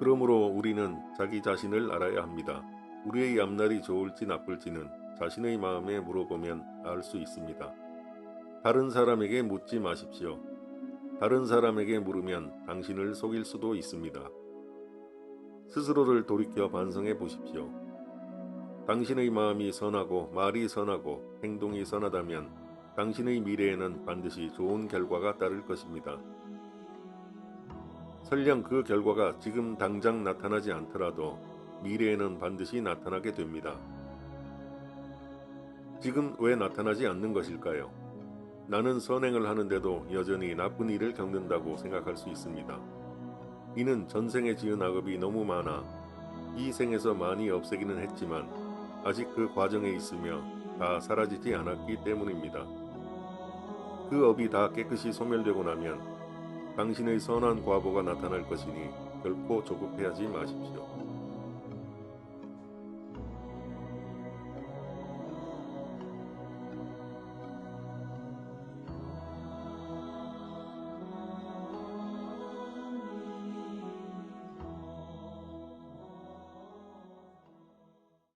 그러므로 우리는 자기 자신을 알아야 합니다. 우리의 앞날이 좋을지 나쁠지는 자신의 마음에 물어보면 알 수 있습니다. 다른 사람에게 묻지 마십시오. 다른 사람에게 물으면 당신을 속일 수도 있습니다. 스스로를 돌이켜 반성해 보십시오. 당신의 마음이 선하고 말이 선하고 행동이 선하다면 당신의 미래에는 반드시 좋은 결과가 따를 것입니다. 설령 그 결과가 지금 당장 나타나지 않더라도 미래에는 반드시 나타나게 됩니다. 지금 왜 나타나지 않는 것일까요? 나는 선행을 하는데도 여전히 나쁜 일을 겪는다고 생각할 수 있습니다. 이는 전생에 지은 악업이 너무 많아 이 생에서 많이 없애기는 했지만 아직 그 과정에 있으며 다 사라지지 않았기 때문입니다. 그 업이 다 깨끗이 소멸되고 나면 당신의 선한 과보가 나타날 것이니 결코 조급해하지 마십시오.